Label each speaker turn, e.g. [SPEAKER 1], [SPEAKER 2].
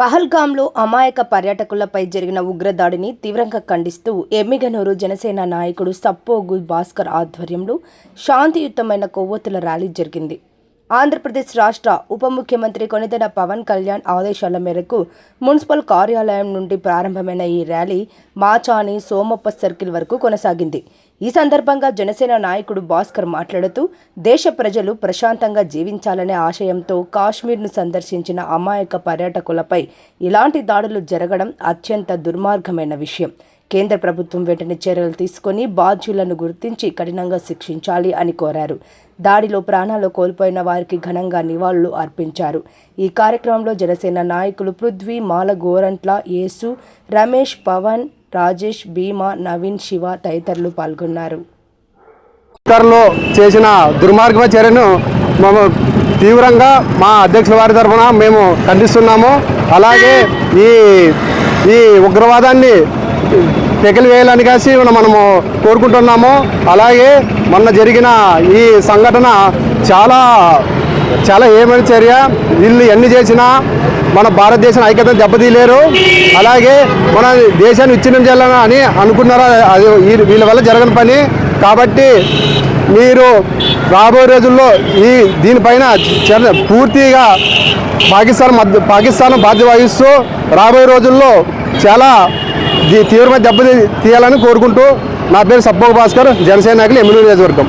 [SPEAKER 1] పహల్గాంలో అమాయక పర్యాటకులపై జరిగిన ఉగ్రదాడిని తీవ్రంగా ఖండిస్తూ ఎమ్మిగనూరు జనసేన నాయకుడు సప్పోగు భాస్కర్ ఆధ్వర్యంలో శాంతియుతమైన కొవ్వొత్తుల ర్యాలీ జరిగింది. ఆంధ్రప్రదేశ్ రాష్ట్ర ఉప ముఖ్యమంత్రి కొనిదెల పవన్ కళ్యాణ్ ఆదేశాల మేరకు మున్సిపల్ కార్యాలయం నుండి ప్రారంభమైన ఈ ర్యాలీ మాచాని సోమప్ప సర్కిల్ వరకు కొనసాగింది. ఈ సందర్భంగా జనసేన నాయకుడు భాస్కర్ మాట్లాడుతూ దేశ ప్రజలు ప్రశాంతంగా జీవించాలనే ఆశయంతో కాశ్మీర్ను సందర్శించిన అమాయక పర్యాటకులపై ఇలాంటి దాడులు జరగడం అత్యంత దుర్మార్గమైన విషయం. కేంద్ర ప్రభుత్వం వెంటనే చర్యలు తీసుకొని బాధ్యులను గుర్తించి కఠినంగా శిక్షించాలి అని కోరారు. దాడిలో ప్రాణాలు కోల్పోయిన వారికి ఘనంగా నివాళులు అర్పించారు. ఈ కార్యక్రమంలో జనసేన నాయకులు పృథ్వీ మాల గోరంట్ల యేసు రమేష్ పవన్ రాజేష్ భీమా నవీన్ శివ తదితరులు పాల్గొన్నారు.
[SPEAKER 2] చేసిన దుర్మార్గమ చర్యను మేము తీవ్రంగా మా అధ్యక్షుల వారి తరఫున మేము ఖండిస్తున్నాము. అలాగే ఈ ఈ ఉగ్రవాదాన్ని తెగలు వేయాలని కాసి మనము కోరుకుంటున్నాము. అలాగే మొన్న జరిగిన ఈ సంఘటన చాలా చాలా ఏమైనా చర్య వీళ్ళు ఎన్ని చేసినా మన భారతదేశం ఐక్యతను దెబ్బతీయలేరు. అలాగే మన దేశాన్ని విచ్ఛిన్నం చేయాలని అని అనుకున్నారా అది వీళ్ళ వల్ల జరగని పని. కాబట్టి మీరు రాబోయే రోజుల్లో ఈ దీనిపైన పూర్తిగా పాకిస్తాన్ మధ్య పాకిస్తాన్ బాధ్యత వహిస్తూ రాబోయే రోజుల్లో చాలా తీవ్రమైన దెబ్బ తీయాలని కోరుకుంటూ నా పేరు సబ్బోగ భాస్కర్ జనసేన నాయకులు ఎమ్మెల్యే నియోజకవర్గం.